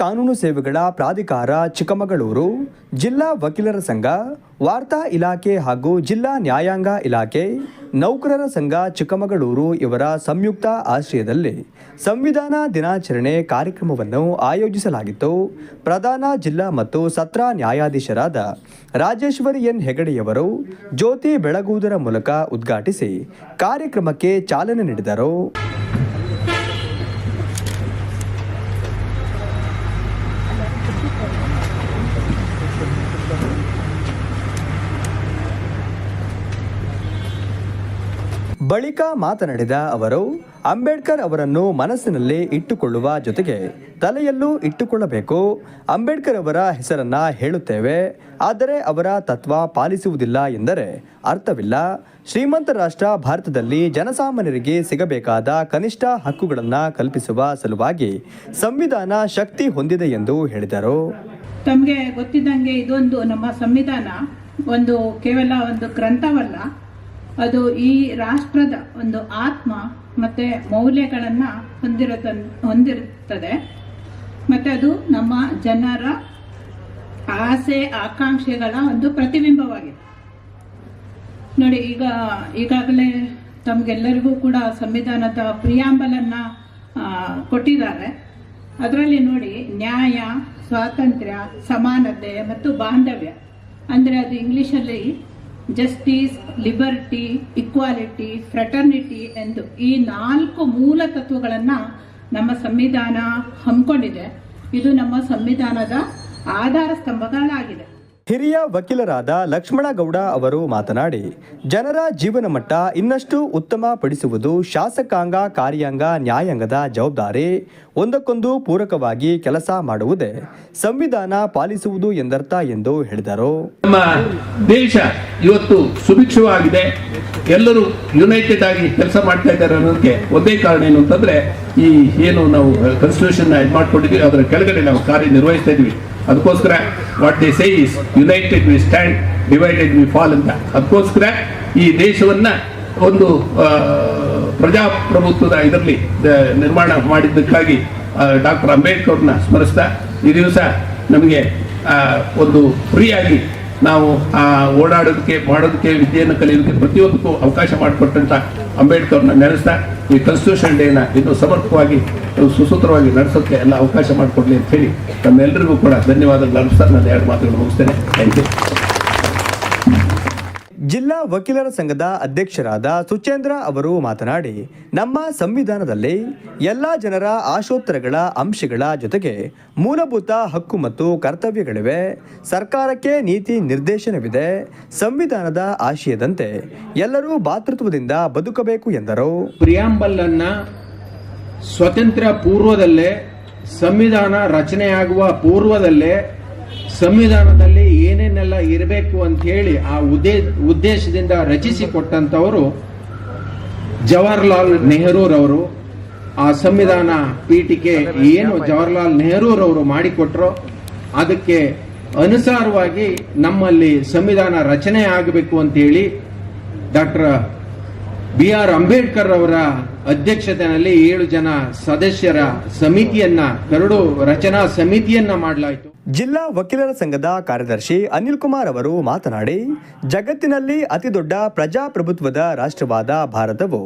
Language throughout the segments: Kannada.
ಕಾನೂನು ಸೇವೆಗಳ ಪ್ರಾಧಿಕಾರ ಚಿಕ್ಕಮಗಳೂರು, ಜಿಲ್ಲಾ ವಕೀಲರ ಸಂಘ, ವಾರ್ತಾ ಇಲಾಖೆ ಹಾಗೂ ಜಿಲ್ಲಾ ನ್ಯಾಯಾಂಗ ಇಲಾಖೆ, ನೌಕರರ ಸಂಘ ಚಿಕ್ಕಮಗಳೂರು ಇವರ ಸಂಯುಕ್ತ ಆಶ್ರಯದಲ್ಲಿ ಸಂವಿಧಾನ ದಿನಾಚರಣೆ ಕಾರ್ಯಕ್ರಮವನ್ನು ಆಯೋಜಿಸಲಾಗಿತ್ತು. ಪ್ರಧಾನ ಜಿಲ್ಲಾ ಮತ್ತು ಸತ್ರ ನ್ಯಾಯಾಧೀಶರಾದ ರಾಜೇಶ್ವರಿ ಎನ್ ಹೆಗಡೆಯವರು ಜ್ಯೋತಿ ಬೆಳಗುವುದರ ಮೂಲಕ ಉದ್ಘಾಟಿಸಿ ಕಾರ್ಯಕ್ರಮಕ್ಕೆ ಚಾಲನೆ ನೀಡಿದರು. ಬಳಿಕ ಮಾತನಾಡಿದ ಅವರು, ಅಂಬೇಡ್ಕರ್ ಅವರನ್ನು ಮನಸ್ಸಿನಲ್ಲಿ ಇಟ್ಟುಕೊಳ್ಳುವ ಜೊತೆಗೆ ತಲೆಯಲ್ಲೂ ಇಟ್ಟುಕೊಳ್ಳಬೇಕು. ಅಂಬೇಡ್ಕರ್ ಅವರ ಹೆಸರನ್ನ ಹೇಳುತ್ತೇವೆ. ಆದರೆ ಅವರ ತತ್ವ ಪಾಲಿಸುವುದಿಲ್ಲ ಎಂದರೆ ಅರ್ಥವಿಲ್ಲ. ಶ್ರೀಮಂತ ರಾಷ್ಟ್ರ ಭಾರತದಲ್ಲಿ ಜನಸಾಮಾನ್ಯರಿಗೆ ಸಿಗಬೇಕಾದ ಕನಿಷ್ಠ ಹಕ್ಕುಗಳನ್ನು ಕಲ್ಪಿಸುವ ಸಲುವಾಗಿ ಸಂವಿಧಾನ ಶಕ್ತಿ ಹೊಂದಿದೆ ಎಂದು ಹೇಳಿದರು. ತಮಗೆ ಗೊತ್ತಿದ್ದಂಗೆ ಇದೊಂದು ನಮ್ಮ ಸಂವಿಧಾನ. ಒಂದು ಕೇವಲ ಒಂದು ಗ್ರಂಥವಲ್ಲ. ಅದು ಈ ರಾಷ್ಟ್ರದ ಒಂದು ಆತ್ಮ ಮತ್ತೆ ಮೌಲ್ಯಗಳನ್ನ ಹೊಂದಿರತ ಹೊಂದಿರುತ್ತದೆ. ಮತ್ತೆ ಅದು ನಮ್ಮ ಜನರ ಆಸೆ, ಆಕಾಂಕ್ಷೆಗಳ ಒಂದು ಪ್ರತಿಬಿಂಬವಾಗಿದೆ. ನೋಡಿ, ಈಗ, ಈಗಾಗಲೇ ತಮಗೆಲ್ಲರಿಗೂ ಕೂಡ ಸಂವಿಧಾನದ ಪ್ರಿಯಾಂಬಲನ್ನ ಕೊಟ್ಟಿದ್ದಾರೆ. ಅದರಲ್ಲಿ ನೋಡಿ, ನ್ಯಾಯ, ಸ್ವಾತಂತ್ರ್ಯ, ಸಮಾನತೆ ಮತ್ತು ಬಾಂಧವ್ಯ. ಅಂದರೆ ಅದು ಇಂಗ್ಲಿಷಲ್ಲಿ ಜಸ್ಟಿಸ್, ಲಿಬರ್ಟಿ, ಇಕ್ವಾಲಿಟಿ, ಫ್ರೆಟರ್ನಿಟಿ ಎಂದು ಈ ನಾಲ್ಕು ಮೂಲ ತತ್ವಗಳನ್ನು ನಮ್ಮ ಸಂವಿಧಾನ ಹಮ್ಮಿಕೊಂಡಿದೆ. ಇದು ನಮ್ಮ ಸಂವಿಧಾನದ ಆಧಾರ ಸ್ತಂಭಗಳಾಗಿದೆ. ಹಿರಿಯ ವಕೀಲರಾದ ಲಕ್ಷ್ಮಣಗೌಡ ಅವರು ಮಾತನಾಡಿ, ಜನರ ಜೀವನ ಮಟ್ಟ ಇನ್ನಷ್ಟು ಉತ್ತಮಪಡಿಸುವುದು ಶಾಸಕಾಂಗ, ಕಾರ್ಯಾಂಗ, ನ್ಯಾಯಾಂಗದ ಜವಾಬ್ದಾರಿ. ಒಂದಕ್ಕೊಂದು ಪೂರಕವಾಗಿ ಕೆಲಸ ಮಾಡುವುದೇ ಸಂವಿಧಾನ ಪಾಲಿಸುವುದು ಎಂದರ್ಥ ಎಂದು ಹೇಳಿದರು. ನಮ್ಮ ದೇಶ ಇವತ್ತು ಸುಭಿಕ್ಷವಾಗಿದೆ. ಎಲ್ಲರೂ ಯುನೈಟೆಡ್ ಆಗಿ ಕೆಲಸ ಮಾಡ್ತಾ ಇದ್ದಾರೆ ಅನ್ನೋದಕ್ಕೆ ಒಂದೇ ಕಾರಣ ಏನು ಅಂತಂದ್ರೆ ಈ ಏನು ನಾವು ಕಾನ್ಸ್ಟಿಟ್ಯೂಷನ್ ಮಾಡ್ಕೊಂಡಿದ್ವಿ ಅದರ ಕೆಳಗಡೆ ನಾವು ಕಾರ್ಯನಿರ್ವಹಿಸ್ತಾ ಇದ್ವಿ ಅದಕ್ಕೋಸ್ಕರ what they say is united we stand divided we fall ಅಂತ. ಅದಕ್ಕೋಸ್ಕರ ಈ ದೇಶವನ್ನ ಒಂದು ಪ್ರಜಾಪ್ರಭುತ್ವದ ಇದರಲ್ಲಿ ನಿರ್ಮಾಣ ಮಾಡಿದ್ದಕ್ಕಾಗಿ ಡಾಕ್ಟರ್ ಅಂಬೇಡ್ಕರ್ನ ಸ್ಮರಿಸ್ತಾ, ಈ ದಿವಸ ನಮಗೆ ಒಂದು ಫ್ರೀಯಾಗಿ ನಾವು ಆ, ಓಡಾಡೋದಕ್ಕೆ ಮಾಡೋದಕ್ಕೆ ವಿದ್ಯೆಯನ್ನು ಕಲಿಯೋದಕ್ಕೆ ಪ್ರತಿಯೊಂದಕ್ಕೂ ಅವಕಾಶ ಮಾಡಿಕೊಟ್ಟಂತ ಅಂಬೇಡ್ಕರ್ನ ನೆನೆಸ್ತಾ ಈ ಕಾನ್ಸ್ಟಿಟ್ಯೂಷನ್ ಡೇನ ಇನ್ನು ಸಮರ್ಪಕವಾಗಿ ಸುಸೂತ್ರವಾಗಿ ನಡೆಸೋಕ್ಕೆ ಎಲ್ಲ ಅವಕಾಶ ಮಾಡಿಕೊಡ್ಲಿ ಅಂತ ಹೇಳಿ ತಮ್ಮೆಲ್ಲರಿಗೂ ಕೂಡ ಧನ್ಯವಾದಗಳು. ಅರ್ಪಿಸ್ತಾ ನಾನು ಎರಡು ಮಾತುಗಳು ಮುಗಿಸ್ತೇನೆ. ಥ್ಯಾಂಕ್ ಯು ಜಿಲ್ಲಾ ವಕೀಲರ ಸಂಘದ ಅಧ್ಯಕ್ಷರಾದ ಸುಚೇಂದ್ರ ಅವರು ಮಾತನಾಡಿ, ನಮ್ಮ ಸಂವಿಧಾನದಲ್ಲಿ ಎಲ್ಲ ಜನರ ಆಶೋತ್ತರಗಳ ಅಂಶಗಳ ಜೊತೆಗೆ ಮೂಲಭೂತ ಹಕ್ಕು ಮತ್ತು ಕರ್ತವ್ಯಗಳಿವೆ. ಸರ್ಕಾರಕ್ಕೆ ನೀತಿ ನಿರ್ದೇಶನವಿದೆ. ಸಂವಿಧಾನದ ಆಶಯದಂತೆ ಎಲ್ಲರೂ ಭಾತೃತ್ವದಿಂದ ಬದುಕಬೇಕು ಎಂದರು. ಪ್ರಿಯಾಂಬಲ್ ಅನ್ನ ಸ್ವತಂತ್ರ ಪೂರ್ವದಲ್ಲೇ, ಸಂವಿಧಾನ ರಚನೆಯಾಗುವ ಪೂರ್ವದಲ್ಲೇ ಸಂವಿಧಾನದಲ್ಲಿ ಏನೇನೆಲ್ಲ ಇರಬೇಕು ಅಂತ ಹೇಳಿ ಆ ಉದ್ದೇ ಉದ್ದೇಶದಿಂದ ರಚಿಸಿಕೊಟ್ಟಂಥವರು ಜವಾಹರ್ಲಾಲ್ ನೆಹರೂರವರು. ಆ ಸಂವಿಧಾನ ಪೀಠಿಕೆ ಏನು ಜವಾಹರ್ಲಾಲ್ ನೆಹರೂರವರು ಮಾಡಿಕೊಟ್ರೋ ಅದಕ್ಕೆ ಅನುಸಾರವಾಗಿ ನಮ್ಮಲ್ಲಿ ಸಂವಿಧಾನ ರಚನೆ ಆಗಬೇಕು ಅಂತೇಳಿ ಡಾಕ್ಟರ್ ಬಿ ಆರ್ ಅಂಬೇಡ್ಕರ್ ಅವರ ಅಧ್ಯಕ್ಷತೆಯಲ್ಲಿ ಏಳು ಜನ ಸದಸ್ಯರ ಸಮಿತಿಯನ್ನ ಕರಡು ರಚನಾ ಸಮಿತಿಯನ್ನ ಮಾಡಲಾಯಿತು. ಜಿಲ್ಲಾ ವಕೀಲರ ಸಂಘದ ಕಾರ್ಯದರ್ಶಿ ಅನಿಲ್ ಕುಮಾರ್ ಅವರು ಮಾತನಾಡಿ, ಜಗತ್ತಿನಲ್ಲಿ ಅತಿದೊಡ್ಡ ಪ್ರಜಾಪ್ರಭುತ್ವದ ರಾಷ್ಟ್ರವಾದ ಭಾರತವು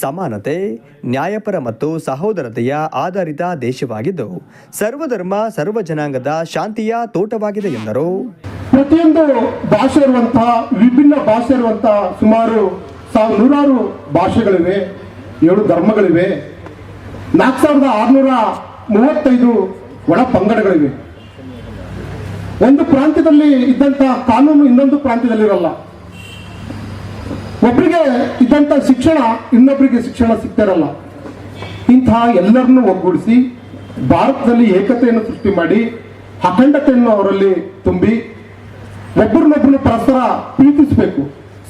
ಸಮಾನತೆ, ನ್ಯಾಯಪರ ಮತ್ತು ಸಹೋದರತೆಯ ಆಧಾರಿತ ದೇಶವಾಗಿದ್ದು, ಸರ್ವಧರ್ಮ ಸರ್ವ ಜನಾಂಗದ ಶಾಂತಿಯ ತೋಟವಾಗಿದೆ ಎಂದರು. ಪ್ರತಿಯೊಂದು ಭಾಷೆ ಇರುವಂತಹ, ವಿಭಿನ್ನ ಭಾಷೆ ಇರುವಂತಹ ಸುಮಾರು ನೂರಾರು ಭಾಷೆಗಳಿವೆ, ಏಳು ಧರ್ಮಗಳಿವೆ, ನಾಲ್ಕು ಸಾವಿರದ ಆರುನೂರ ಮೂವತ್ತೈದು ಒಳ ಪಂಗಡಗಳಿವೆ. ಒಂದು ಪ್ರಾಂತ್ಯದಲ್ಲಿ ಇದ್ದಂತ ಕಾನೂನು ಇನ್ನೊಂದು ಪ್ರಾಂತ್ಯದಲ್ಲಿರಲ್ಲ. ಒಬ್ಬರಿಗೆ ಇದ್ದಂತ ಶಿಕ್ಷಣ ಇನ್ನೊಬ್ಬರಿಗೆ ಶಿಕ್ಷಣ ಸಿಗ್ತಿರಲ್ಲ. ಇಂತಹ ಎಲ್ಲರನ್ನೂ ಒಗ್ಗೂಡಿಸಿ ಭಾರತದಲ್ಲಿ ಏಕತೆಯನ್ನು ಸೃಷ್ಟಿ ಮಾಡಿ ಅಖಂಡತೆಯನ್ನು ಅವರಲ್ಲಿ ತುಂಬಿ ಒಬ್ಬರನ್ನೊಬ್ಬರು ಪರಸ್ಪರ ಪ್ರೀತಿಸಬೇಕು.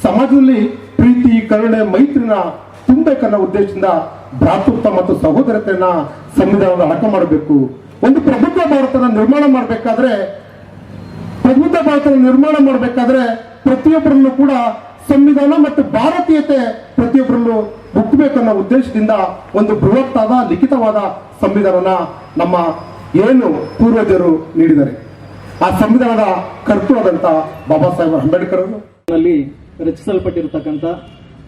ಸಮಾಜದಲ್ಲಿ ಪ್ರೀತಿ, ಕರುಣೆ, ಮೈತ್ರಿನ ತುಂಬಬೇಕನ್ನೋ ಉದ್ದೇಶದಿಂದ ಭ್ರಾತೃತ್ವ ಮತ್ತು ಸಹೋದರತೆಯನ್ನ ಸಂವಿಧಾನದ ಅಡಕ ಮಾಡಬೇಕು. ಒಂದು ಪ್ರಬುದ್ಧ ಭಾರತನ ನಿರ್ಮಾಣ ಮಾಡಬೇಕಾದ್ರೆ ಪ್ರಬುದ್ಧ ಭಾರತ ನಿರ್ಮಾಣ ಮಾಡಬೇಕಾದ್ರೆ ಪ್ರತಿಯೊಬ್ಬರನ್ನು ಕೂಡ ಸಂವಿಧಾನ ಮತ್ತು ಭಾರತೀಯತೆ ಪ್ರತಿಯೊಬ್ಬರಲ್ಲೂ ಹುಟ್ಟಬೇಕನ್ನೋ ಉದ್ದೇಶದಿಂದ ಒಂದು ಬೃಹತ್ತಾದ, ಲಿಖಿತವಾದ ಸಂವಿಧಾನನ ನಮ್ಮ ಏನು ಪೂರ್ವಜರು ನೀಡಿದ್ದಾರೆ. ಆ ಸಂವಿಧಾನದ ಕರ್ತೃ ಆದಂತ ಬಾಬಾ ಸಾಹೇಬ್ ಅಂಬೇಡ್ಕರ್ ಅವರು. ರಚಿಸಲ್ಪಟ್ಟಿರತಕ್ಕಂಥ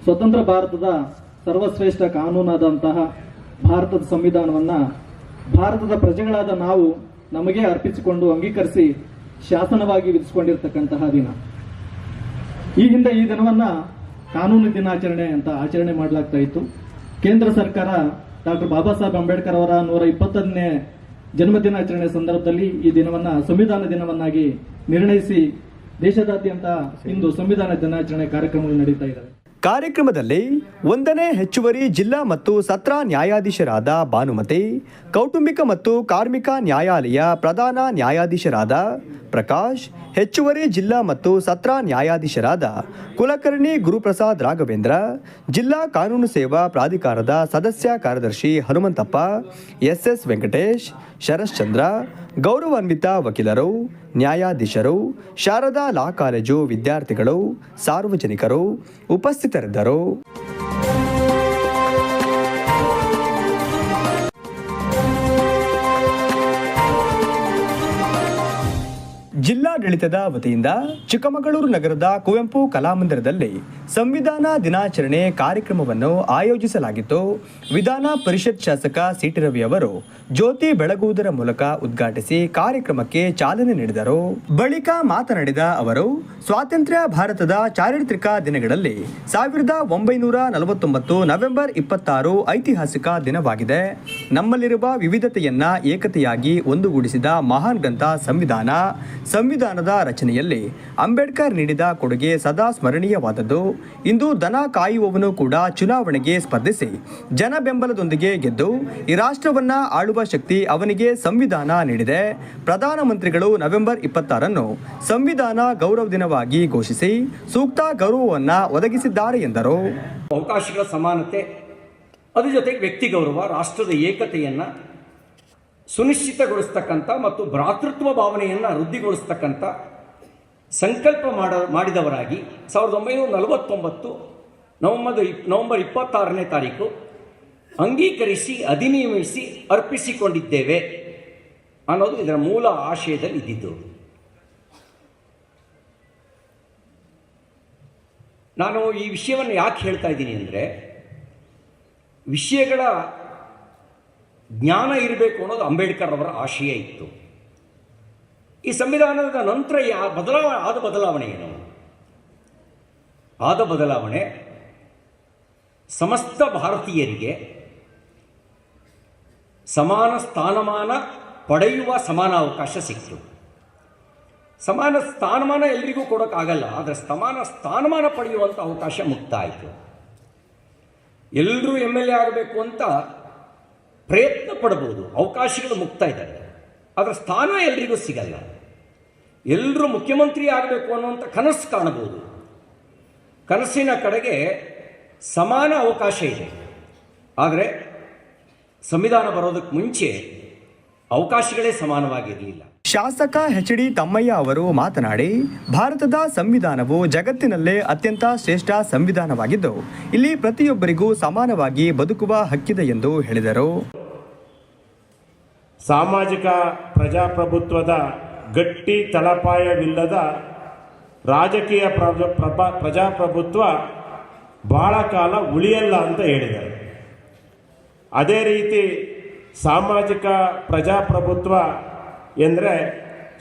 ಸ್ವತಂತ್ರ ಭಾರತದ ಸರ್ವಶ್ರೇಷ್ಠ ಕಾನೂನಾದಂತಹ ಭಾರತದ ಸಂವಿಧಾನವನ್ನ ಭಾರತದ ಪ್ರಜೆಗಳಾದ ನಾವು ನಮಗೆ ಅರ್ಪಿಸಿಕೊಂಡು ಅಂಗೀಕರಿಸಿ ಶಾಸನವಾಗಿ ವಿಧಿಸಿಕೊಂಡಿರ್ತಕ್ಕಂತಹ ದಿನ. ಈ ಹಿಂದೆ ಈ ದಿನವನ್ನ ಕಾನೂನು ದಿನಾಚರಣೆ ಅಂತ ಆಚರಣೆ ಮಾಡಲಾಗ್ತಾ ಇತ್ತು. ಕೇಂದ್ರ ಸರ್ಕಾರ ಡಾಕ್ಟರ್ ಬಾಬಾ ಸಾಹೇಬ್ ಅಂಬೇಡ್ಕರ್ ಅವರ ನೂರ ಇಪ್ಪತ್ತನೇ ಜನ್ಮದಿನಾಚರಣೆ ಸಂದರ್ಭದಲ್ಲಿ ಈ ದಿನವನ್ನ ಸಂವಿಧಾನ ದಿನವನ್ನಾಗಿ ನಿರ್ಣಯಿಸಿ ದೇಶದಾದ್ಯಂತ ಇಂದು ಸಂವಿಧಾನ ದಿನಾಚರಣೆ ಕಾರ್ಯಕ್ರಮಗಳು ನಡೀತಾ ಇದ್ದಾವೆ. ಕಾರ್ಯಕ್ರಮದಲ್ಲಿ ಒಂದನೇ ಹೆಚ್ಚುವರಿ ಜಿಲ್ಲಾ ಮತ್ತು ಸತ್ರ ನ್ಯಾಯಾಧೀಶರಾದ ಭಾನುಮತಿ, ಕೌಟುಂಬಿಕ ಮತ್ತು ಕಾರ್ಮಿಕ ನ್ಯಾಯಾಲಯ ಪ್ರಧಾನ ನ್ಯಾಯಾಧೀಶರಾದ ಪ್ರಕಾಶ್, ಹೆಚ್ಚುವರಿ ಜಿಲ್ಲಾ ಮತ್ತು ಸತ್ರ ನ್ಯಾಯಾಧೀಶರಾದ ಕುಲಕರ್ಣಿ ಗುರುಪ್ರಸಾದ್ ರಾಘವೇಂದ್ರ, ಜಿಲ್ಲಾ ಕಾನೂನು ಸೇವಾ ಪ್ರಾಧಿಕಾರದ ಸದಸ್ಯ ಕಾರ್ಯದರ್ಶಿ ಹನುಮಂತಪ್ಪ, ಎಸ್ಎಸ್ ವೆಂಕಟೇಶ್ ಶರಶ್ಚಂದ್ರ ಗೌರವಾನ್ವಿತ ವಕೀಲರು ನ್ಯಾಯಾಧೀಶರು ಶಾರದಾ ಲಾ ಕಾಲೇಜು ವಿದ್ಯಾರ್ಥಿಗಳು ಸಾರ್ವಜನಿಕರು ಉಪಸ್ಥಿತರಿದ್ದರು. ಜಿಲ್ಲಾಡಳಿತದ ವತಿಯಿಂದ ಚಿಕ್ಕಮಗಳೂರು ನಗರದ ಕುವೆಂಪು ಕಲಾಮಂದಿರದಲ್ಲಿ ಸಂವಿಧಾನ ದಿನಾಚರಣೆ ಕಾರ್ಯಕ್ರಮವನ್ನು ಆಯೋಜಿಸಲಾಗಿತ್ತು. ವಿಧಾನ ಪರಿಷತ್ ಶಾಸಕ ಸಿಟಿ ರವಿ ಅವರು ಜ್ಯೋತಿ ಬೆಳಗುವುದರ ಮೂಲಕ ಉದ್ಘಾಟಿಸಿ ಕಾರ್ಯಕ್ರಮಕ್ಕೆ ಚಾಲನೆ ನೀಡಿದರು. ಬಳಿಕ ಮಾತನಾಡಿದ ಅವರು, ಸ್ವಾತಂತ್ರ್ಯ ಭಾರತದ ಚಾರಿತ್ರಿಕ ದಿನಗಳಲ್ಲಿ ಸಾವಿರದ ಒಂಬೈನೂರ ನಲವತ್ತೊಂಬತ್ತು ನವೆಂಬರ್ ಇಪ್ಪತ್ತಾರು ಐತಿಹಾಸಿಕ ದಿನವಾಗಿದೆ. ನಮ್ಮಲ್ಲಿರುವ ವಿವಿಧತೆಯನ್ನ ಏಕತೆಯಾಗಿ ಒಂದುಗೂಡಿಸಿದ ಮಹಾನ್ ಗ್ರಂಥ ಸಂವಿಧಾನ ಸಂವಿಧಾನದ ರಚನೆಯಲ್ಲಿ ಅಂಬೇಡ್ಕರ್ ನೀಡಿದ ಕೊಡುಗೆ ಸದಾ ಸ್ಮರಣೀಯವಾದದ್ದು. ಇಂದು ದನ ಕಾಯುವವನು ಕೂಡ ಚುನಾವಣೆಗೆ ಸ್ಪರ್ಧಿಸಿ ಜನ ಬೆಂಬಲದೊಂದಿಗೆ ಗೆದ್ದು ಈ ರಾಷ್ಟ್ರವನ್ನ ಆಳುವ ಶಕ್ತಿ ಅವನಿಗೆ ಸಂವಿಧಾನ ನೀಡಿದೆ. ಪ್ರಧಾನಮಂತ್ರಿಗಳು ನವೆಂಬರ್ ಇಪ್ಪತ್ತಾರನ್ನು ಸಂವಿಧಾನ ಗೌರವ ದಿನವಾಗಿ ಘೋಷಿಸಿ ಸೂಕ್ತ ಗೌರವವನ್ನು ಒದಗಿಸಿದ್ದಾರೆ ಎಂದರು. ಅವಕಾಶಗಳ ಸಮಾನತೆ ಅದರ ಜೊತೆಗೆ ವ್ಯಕ್ತಿ ಗೌರವ, ರಾಷ್ಟ್ರದ ಏಕತೆಯನ್ನು ಸುನಿಶ್ಚಿತಗೊಳಿಸ್ತಕ್ಕಂಥ ಮತ್ತು ಭ್ರಾತೃತ್ವ ಭಾವನೆಯನ್ನು ವೃದ್ಧಿಗೊಳಿಸ್ತಕ್ಕಂಥ ಸಂಕಲ್ಪ ಮಾಡ, ಮಾಡಿದವರಾಗಿ ಸಾವಿರದ ಒಂಬೈನೂರ ನಲವತ್ತೊಂಬತ್ತು ನವಂಬರ್ ಇಪ್, ನವಂಬರ್ ಇಪ್ಪತ್ತಾರನೇ ತಾರೀಕು ಅಂಗೀಕರಿಸಿ, ಅಧಿನಿಯಮಿಸಿ ಅರ್ಪಿಸಿಕೊಂಡಿದ್ದೇವೆ ಅನ್ನೋದು ಇದರ ಮೂಲ ಆಶಯದಲ್ಲಿ ಇದ್ದಿದ್ದು. ನಾನು ಈ ವಿಷಯವನ್ನು ಯಾಕೆ ಹೇಳ್ತಾ ಇದ್ದೀನಿ ಅಂದರೆ ವಿಷಯಗಳ ಜ್ಞಾನ ಇರಬೇಕು ಅನ್ನೋದು ಅಂಬೇಡ್ಕರ್ ಅವರ ಆಶಯ ಇತ್ತು. ಈ ಸಂವಿಧಾನದ ನಂತರ ಯಾ ಬದಲಾವ, ಆದ ಬದಲಾವಣೆ ಏನು? ಆದ ಬದಲಾವಣೆ ಸಮಸ್ತ ಭಾರತೀಯರಿಗೆ ಸಮಾನ ಸ್ಥಾನಮಾನ ಪಡೆಯುವ ಸಮಾನ ಅವಕಾಶ ಸಿಕ್ತು ಸಮಾನ ಸ್ಥಾನಮಾನ ಎಲ್ರಿಗೂ ಕೊಡೋಕ್ಕಾಗಲ್ಲ, ಆದರೆ ಸಮಾನ ಸ್ಥಾನಮಾನ ಪಡೆಯುವಂಥ ಅವಕಾಶ ಮುಕ್ತ ಆಯಿತು ಎಲ್ಲರೂ ಎಂ ಎಲ್ ಎ ಆಗಬೇಕು ಅಂತ ಪ್ರಯತ್ನ ಪಡಬಹುದು, ಅವಕಾಶಗಳು ಮುಕ್ತ ಇದ್ದಾರೆ ಅದರ ಸ್ಥಾನ ಎಲ್ರಿಗೂ ಸಿಗಲ್ಲ. ಎಲ್ಲರೂ ಮುಖ್ಯಮಂತ್ರಿ ಆಗಬೇಕು ಅನ್ನುವಂಥ ಕನಸು ಕಾಣಬಹುದು. ಕನಸಿನ ಕಡೆಗೆ ಸಮಾನ ಅವಕಾಶ ಇದೆ. ಆದರೆ ಸಂವಿಧಾನ ಬರೋದಕ್ಕೆ ಮುಂಚೆ ಅವಕಾಶಗಳೇ ಸಮಾನವಾಗಿರಲಿಲ್ಲ. ಶಾಸಕ ಎಚ್ ಡಿ ತಮ್ಮಯ್ಯ ಅವರು ಮಾತನಾಡಿ, ಭಾರತದ ಸಂವಿಧಾನವು ಜಗತ್ತಿನಲ್ಲೇ ಅತ್ಯಂತ ಶ್ರೇಷ್ಠ ಸಂವಿಧಾನವಾಗಿದ್ದು, ಇಲ್ಲಿ ಪ್ರತಿಯೊಬ್ಬರಿಗೂ ಸಮಾನವಾಗಿ ಬದುಕುವ ಹಕ್ಕಿದೆ ಎಂದು ಹೇಳಿದರು. ಸಾಮಾಜಿಕ ಪ್ರಜಾಪ್ರಭುತ್ವದ ಗಟ್ಟಿ ತಳಪಾಯವಿಲ್ಲದ ರಾಜಕೀಯ ಪ್ರಜ ಪ್ರಭಾ, ಪ್ರಜಾಪ್ರಭುತ್ವ ಬಹಳ ಕಾಲ ಉಳಿಯಲ್ಲ ಅಂತ ಹೇಳಿದರು. ಅದೇ ರೀತಿ ಸಾಮಾಜಿಕ ಪ್ರಜಾಪ್ರಭುತ್ವ ಎಂದರೆ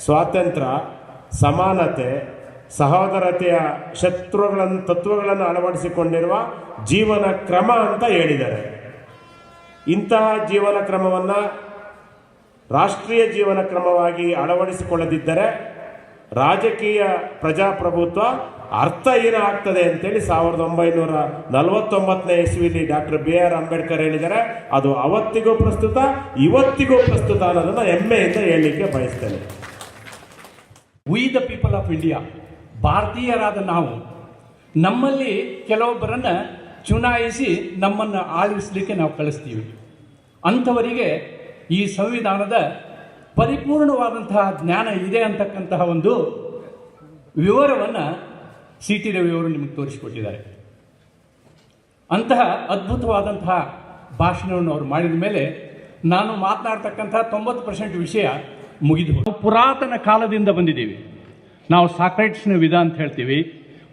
ಸ್ವಾತಂತ್ರ್ಯ ಸಮಾನತೆ, ಸಹೋದರತೆಯ ಶತ್ರುಗಳನ್ನು ತತ್ವಗಳನ್ನು ಅಳವಡಿಸಿಕೊಂಡಿರುವ ಜೀವನ ಕ್ರಮ ಅಂತ ಹೇಳಿದ್ದಾರೆ. ಇಂತಹ ಜೀವನ ಕ್ರಮವನ್ನು ರಾಷ್ಟ್ರೀಯ ಜೀವನ ಕ್ರಮವಾಗಿ ಅಳವಡಿಸಿಕೊಳ್ಳದಿದ್ದರೆ ರಾಜಕೀಯ ಪ್ರಜಾಪ್ರಭುತ್ವ ಅರ್ಥ ಏನಾಗ್ತದೆ ಅಂತೇಳಿ ಸಾವಿರದ ಒಂಬೈನೂರ ನಲವತ್ತೊಂಬತ್ತನೇ ಇಸ್ವಿಲಿ ಡಾಕ್ಟರ್ ಬಿ ಆರ್ ಅಂಬೇಡ್ಕರ್ ಹೇಳಿದ್ದಾರೆ. ಅದು ಅವತ್ತಿಗೂ ಪ್ರಸ್ತುತ, ಇವತ್ತಿಗೂ ಪ್ರಸ್ತುತ ಅನ್ನೋದನ್ನು ಹೆಮ್ಮೆಯಿಂದ ಹೇಳಲಿಕ್ಕೆ ಬಯಸ್ತೇನೆ. We the people of India ಭಾರತೀಯರಾದ ನಾವು, ನಮ್ಮಲ್ಲಿ ಕೆಲವೊಬ್ಬರನ್ನು ಚುನಾಯಿಸಿ ನಮ್ಮನ್ನು ಆಳಿಸಲಿಕ್ಕೆ ನಾವು ಕಳಿಸ್ತೀವಿ. ಅಂಥವರಿಗೆ ಈ ಸಂವಿಧಾನದ ಪರಿಪೂರ್ಣವಾದಂತಹ ಜ್ಞಾನ ಇದೆ ಅಂತಕ್ಕಂತಹ ಒಂದು ವಿವರವನ್ನು ಸಿ ಟಿ ರವಿಯವರು ನಿಮಗೆ ತೋರಿಸಿಕೊಟ್ಟಿದ್ದಾರೆ. ಅಂತಹ ಅದ್ಭುತವಾದಂತಹ ಭಾಷಣವನ್ನು ಅವರು ಮಾಡಿದ ಮೇಲೆ ನಾನು ಮಾತನಾಡ್ತಕ್ಕಂಥ ತೊಂಬತ್ತು ಪರ್ಸೆಂಟ್ ವಿಷಯ ಮುಗಿದು ನಾವು ಪುರಾತನ ಕಾಲದಿಂದ ಬಂದಿದ್ದೀವಿ. ನಾವು ಸಾಕ್ರೈಟ್ಸ್ನ ವಿಧ ಅಂತ ಹೇಳ್ತೀವಿ,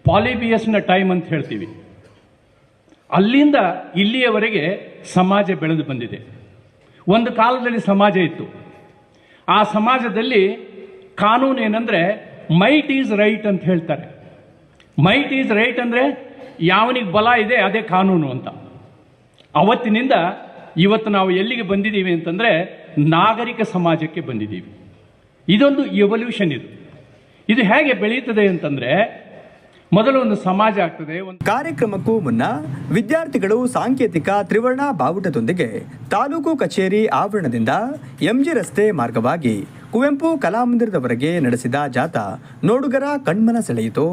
ಪಾಲಿಬಿಯಸ್ನ ಟೈಮ್ ಅಂತ ಹೇಳ್ತೀವಿ. ಅಲ್ಲಿಂದ ಇಲ್ಲಿಯವರೆಗೆ ಸಮಾಜ ಬೆಳೆದು ಬಂದಿದೆ. ಒಂದು ಕಾಲದಲ್ಲಿ ಸಮಾಜ ಇತ್ತು. ಆ ಸಮಾಜದಲ್ಲಿ ಕಾನೂನು ಏನಂದರೆ ಮೈಟ್ ಈಸ್ ರೈಟ್ ಅಂತ ಹೇಳ್ತಾರೆ. ಮೈಟ್ ಈಸ್ ರೈಟ್ ಅಂದರೆ, ಯಾವನಿಗೆ ಬಲ ಇದೆ, ಅದೇ ಕಾನೂನು ಅಂತ. ಅವತ್ತಿನಿಂದ ಇವತ್ತು ನಾವು ಎಲ್ಲಿಗೆ ಬಂದಿದ್ದೀವಿ ಅಂತಂದರೆ, ನಾಗರಿಕ ಸಮಾಜಕ್ಕೆ ಬಂದಿದ್ದೀವಿ. ಇದೊಂದು ಎವಲ್ಯೂಷನ್ ಇದು. ಇದು ಹೇಗೆ ಬೆಳೀತದೆ ಅಂತಂದರೆ ಮೊದಲು ಒಂದು ಸಮಾಜ ಆಗ್ತದೆ ಕಾರ್ಯಕ್ರಮಕ್ಕೂ ಮುನ್ನ ವಿದ್ಯಾರ್ಥಿಗಳು ಸಾಂಕೇತಿಕ ತ್ರಿವರ್ಣ ಬಾವುಟದೊಂದಿಗೆ ತಾಲೂಕು ಕಚೇರಿ ಆವರಣದಿಂದ ಎಂಜಿ ರಸ್ತೆ ಮಾರ್ಗವಾಗಿ ಕುವೆಂಪು ಕಲಾಮಂದಿರದವರೆಗೆ ನಡೆಸಿದ ಜಾಥಾ ನೋಡುಗರ ಕಣ್ಮನ ಸೆಳೆಯಿತು.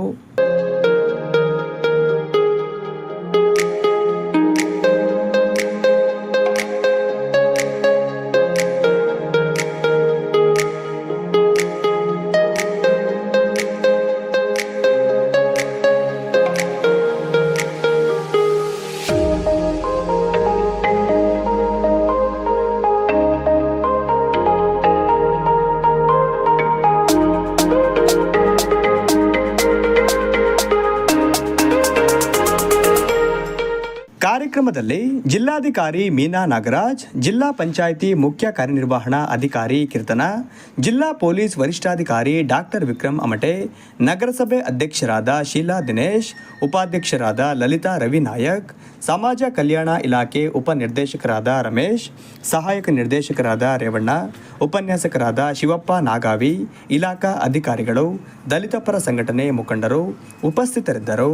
ಜಿಲ್ಲಾಧಿಕಾರಿ ಮೀನಾ ನಾಗರಾಜ್, ಜಿಲ್ಲಾ ಪಂಚಾಯಿತಿ ಮುಖ್ಯ ಕಾರ್ಯನಿರ್ವಹಣಾ ಅಧಿಕಾರಿ ಕೀರ್ತನ, ಜಿಲ್ಲಾ ಪೊಲೀಸ್ ವರಿಷ್ಠಾಧಿಕಾರಿ ಡಾಕ್ಟರ್ ವಿಕ್ರಮ್ ಅಮಟೆ, ನಗರಸಭೆ ಅಧ್ಯಕ್ಷರಾದ ಶೀಲಾ ದಿನೇಶ್, ಉಪಾಧ್ಯಕ್ಷರಾದ ಲಲಿತಾ ರವಿ ನಾಯಕ್, ಸಮಾಜ ಕಲ್ಯಾಣ ಇಲಾಖೆ ಉಪನಿರ್ದೇಶಕರಾದ ರಮೇಶ್, ಸಹಾಯಕ ನಿರ್ದೇಶಕರಾದ ರೇವಣ್ಣ, ಉಪನ್ಯಾಸಕರಾದ ಶಿವಪ್ಪ ನಾಗಾವಿ, ಇಲಾಖಾ ಅಧಿಕಾರಿಗಳು, ದಲಿತ ಪರ ಸಂಘಟನೆ ಮುಖಂಡರು ಉಪಸ್ಥಿತರಿದ್ದರು.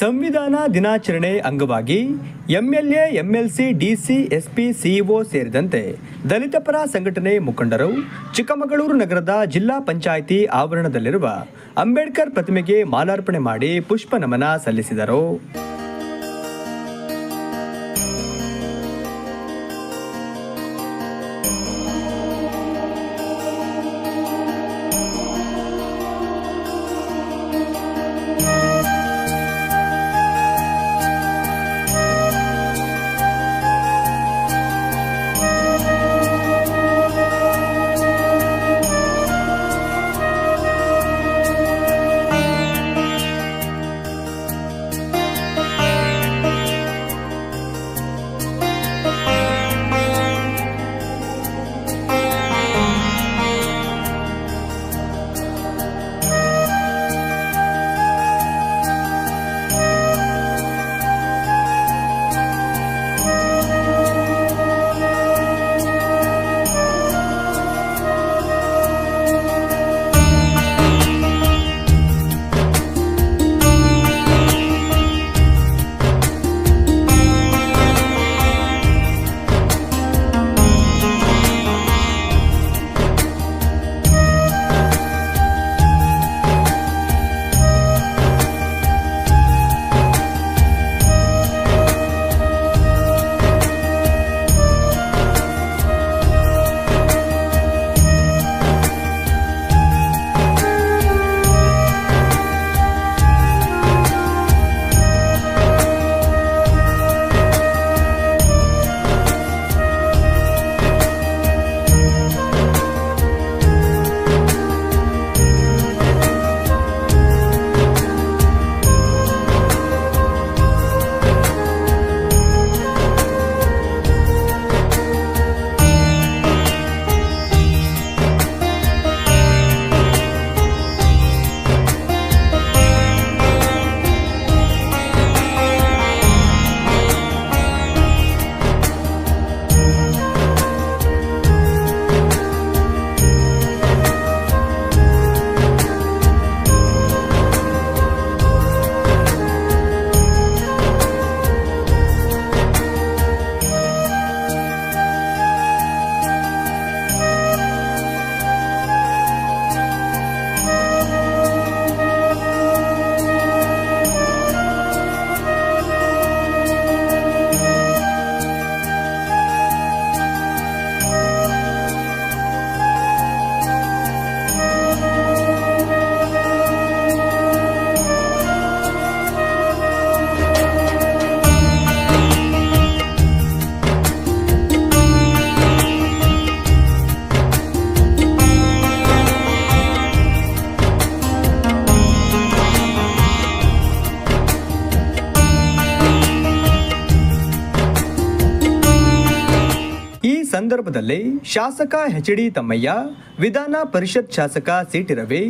ಸಂವಿಧಾನ ದಿನಾಚರಣೆ ಅಂಗವಾಗಿ MLA, MLC, DC, SP, CEO ಸೇರಿದಂತೆ ದಲಿತ ಪರ ಸಂಘಟನೆ ಮುಖಂಡರು ಚಿಕ್ಕಮಗಳೂರು ನಗರದ ಜಿಲ್ಲಾ ಪಂಚಾಯಿತಿ ಆವರಣದಲ್ಲಿರುವ ಅಂಬೇಡ್ಕರ್ ಪ್ರತಿಮೆಗೆ ಮಾಲಾರ್ಪಣೆ ಮಾಡಿ ಪುಷ್ಪ ನಮನ ಸಲ್ಲಿಸಿದರು. ಸಂದರ್ಭದಲ್ಲಿ ಶಾಸಕ ಎಚ್ ಡಿ ತಮ್ಮಯ್ಯ, ವಿಧಾನ ಪರಿಷತ್ ಶಾಸಕ ಸಿಟಿ ರವಿ,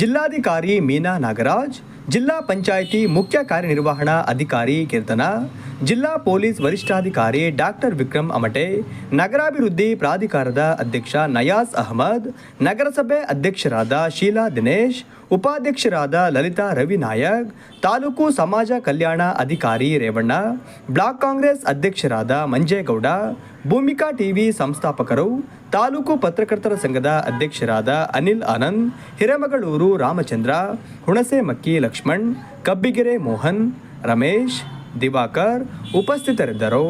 ಜಿಲ್ಲಾಧಿಕಾರಿ ಮೀನಾ ನಾಗರಾಜ್, ಜಿಲ್ಲಾ ಪಂಚಾಯಿತಿ ಮುಖ್ಯ ಕಾರ್ಯನಿರ್ವಹಣಾ ಅಧಿಕಾರಿ ಕೀರ್ತನ ಜಿಲ್ಲಾ ಪೊಲೀಸ್ ವರಿಷ್ಠಾಧಿಕಾರಿ ಡಾಕ್ಟರ್ ವಿಕ್ರಮ್ ಅಮಟೆ, ನಗರಾಭಿವೃದ್ಧಿ ಪ್ರಾಧಿಕಾರದ ಅಧ್ಯಕ್ಷ ನಯಾಸ್ ಅಹಮದ್, ನಗರಸಭೆ ಅಧ್ಯಕ್ಷರಾದ ಶೀಲಾ ದಿನೇಶ್, ಉಪಾಧ್ಯಕ್ಷರಾದ ಲಲಿತಾ ರವಿ ನಾಯಕ್, ತಾಲೂಕು ಸಮಾಜ ಕಲ್ಯಾಣ ಅಧಿಕಾರಿ ರೇವಣ್ಣ, ಬ್ಲಾಕ್ ಕಾಂಗ್ರೆಸ್ ಅಧ್ಯಕ್ಷರಾದ ಮಂಜೇಗೌಡ, ಭೂಮಿಕಾ ಟಿವಿ ಸಂಸ್ಥಾಪಕರು, ತಾಲೂಕು ಪತ್ರಕರ್ತರ ಸಂಘದ ಅಧ್ಯಕ್ಷರಾದ ಅನಿಲ್ ಆನಂದ್, ಹಿರೇಮಗಳೂರು ರಾಮಚಂದ್ರ ಹುಣಸೆಮಕ್ಕಿ ಲಕ್ಷ್ಮಣ್, ಕಬ್ಬಿಗೆರೆ ಮೋಹನ್, ರಮೇಶ್ ದಿವಾಕರ್ ಉಪಸ್ಥಿತರಿದ್ದರು.